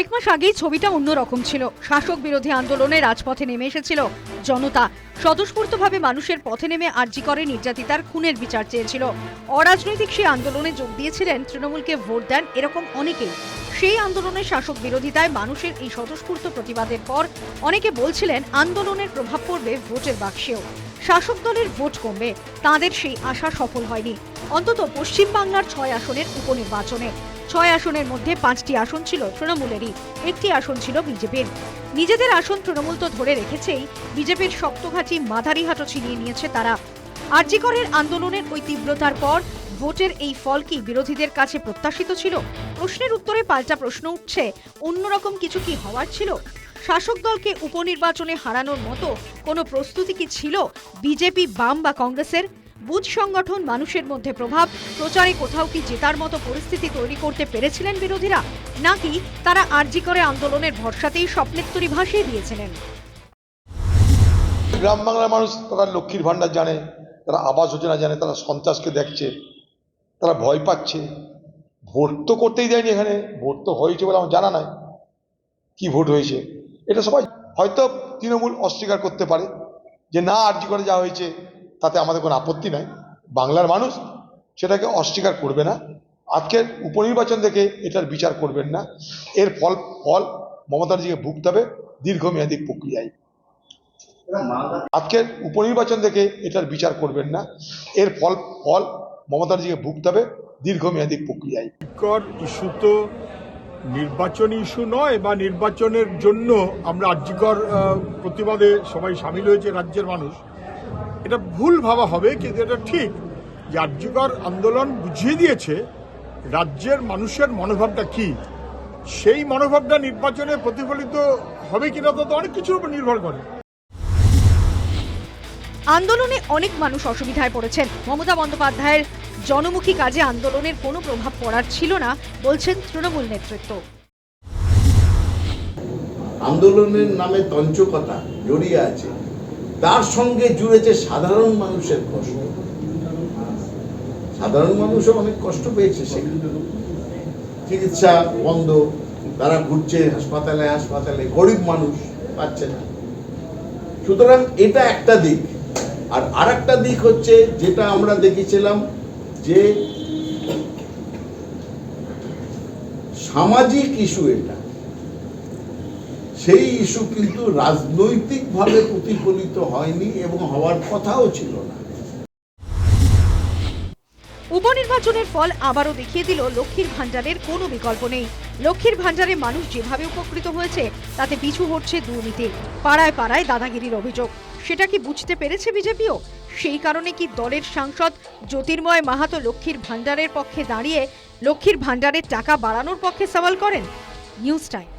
কয়েক মাস আগেই ছবিটা অন্যরকম ছিল। শাসক বিরোধী আন্দোলনে রাজপথে নেমে এসেছিল জনতা। স্বতঃস্ফূর্তভাবে মানুষের পথে নেমে আর্জি করে নির্যাতিতার খুনের বিচার চেয়েছিল। অরাজনৈতিক সেই আন্দোলনে যোগ দিয়েছিলেন তৃণমূলকে ভোট দেন এরকম অনেকেই। সেই আন্দোলনের শাসক বিরোধিতায় মানুষের এই স্বতঃস্ফূর্ত প্রতিবাদের পর অনেকে বলছিলেন আন্দোলনের প্রভাব পড়বে ভোটের বাক্সেও। শাসক দলের ভোট কমবে। তাদের সেই আশা সফল হয়নি। অন্তত পশ্চিমবাংলার ছয় আসনের উপনির্বাচনে ছয় আসনের মধ্যে পাঁচটি আসন ছিল তৃণমূলেরই, একটি আসন ছিল বিজেপির। নিজেদের আসন তৃণমূল তো ধরে রেখেছেই, বিজেপির শক্তঘাটি মাধারিহাটও ছিনিয়ে নিয়েছে তারা। আরজিকরের আন্দোলনের ওই তীব্রতার পর ভোটের এই ফল কি বিরোধীদের কাছে প্রত্যাশিত ছিল? প্রশ্নের উত্তরে পাল্টা প্রশ্ন উঠছে অন্যরকম কিছু কি হওয়ার ছিল? শাসক দলকে উপনির্বাচনে হারানোর মতো কোনো প্রস্তুতি কি ছিল বিজেপি বাম বা কংগ্রেসের? বুথ সংগঠন মানুষের মধ্যে প্রভাব। প্রচারে কোথাও কি জেতার মতো পরিস্থিতি তৈরি করতে পেরেছিলেন বিরোধীরা? নাকি তারা আরজি করে আন্দোলনের ভরসাতেই স্বপ্নের তরি ভাসিয়ে দিয়েছিলেন? গ্রাম বাংলার মানুষ তারা লক্ষ্মীর ভাণ্ডার জানে, তারা আবাস যোজনা জানে, তারা সন্ত্রাসকে দেখছে, তারা ভয় পাচ্ছে। ভোট তো করতেই দেয়নি এখানে, ভোট তো হয়েছে বলে আমার জানা নাই। কি ভোট হয়েছে? এটা সবাই হয়তো তৃণমূল অস্বীকার করতে পারে যে না আর্জি করে যা হয়েছে। তাতে আমাদের কোনো আপত্তি নাই। বাংলার মানুষ সেটাকে অস্বীকার করবে না। আজকের উপনির্বাচন থেকে এটার বিচার করবেন না। এর ফল ফল মমতাজিকে ভুগতে হবে দীর্ঘমেয়াদী প্রক্রিয়ায়। আজকের উপনির্বাচন থেকে এটার বিচার করবেন না। এর ফল ফল মমতাজিকে ভুগতে হবে দীর্ঘমেয়াদী প্রক্রিয়ায়। কর ইস্যু তো নির্বাচনী ইস্যু নয় বা নির্বাচনের জন্য আমরা আর্যিকর প্রতিবাদে সবাই সামিল হয়েছে রাজ্যের মানুষ। এটা ভুল ভাবা হবে কিন্তু এটা ঠিক। যে আর্যিকর আন্দোলন বুঝিয়ে দিয়েছে রাজ্যের মানুষের মনোভাবটা কি? সেই মনোভাবটা নির্বাচনে প্রতিফলিত হবে কিনা তো অনেক কিছুর উপর নির্ভর করে। আন্দোলনে অনেক মানুষ অসুবিধায় পড়েছেন। মমতা বন্দ্যোপাধ্যায়ের জনমুখী কাজে আন্দোলনের কোনো প্রভাব পড়ার ছিল না বলছেন তৃণমূল নেতৃত্ব। আন্দোলনের নামে তঞ্চকতা জড়িয়ে আছে। তার সঙ্গে জুড়েছে সাধারণ মানুষের কষ্ট। সাধারণ মানুষও অনেক কষ্ট পেয়েছে সেখানে চিকিৎসা বন্ধ, তারা ঘুরছে হাসপাতালে হাসপাতালে, গরিব মানুষ পাচ্ছে না। সুতরাং এটা একটা দিক। আর আরেকটা দিক হচ্ছে যেটা আমরা দেখেছিলাম যে সামাজিক ইস্যু এটা। সেই ইস্যু কিন্তু রাজনৈতিকভাবে প্রতিফলিত হয়নি এবং হওয়ার কথাও ছিল না। উপনির্বাচনের ফল আবারও দেখিয়ে দিল লক্ষ্মীর ভাণ্ডারের কোনো বিকল্প নেই। লক্ষ্মীর ভাণ্ডারে মানুষ যেভাবে উপকৃত হয়েছে, তাতে পিছু হচ্ছে দুর্নীতি। পাড়ায় পাড়ায় দাদাগিরির অভিযোগ। সেটা কি বুঝতে পেরেছে বিজেপিও? সেই কারণে কি দলের সাংসদ জ্যোতির্ময় মাহাতো লক্ষ্মীর ভাণ্ডারের পক্ষে দাঁড়িয়ে লক্ষ্মীর ভাণ্ডারের টাকা বাড়ানোর পক্ষে সওয়াল করেন? News time.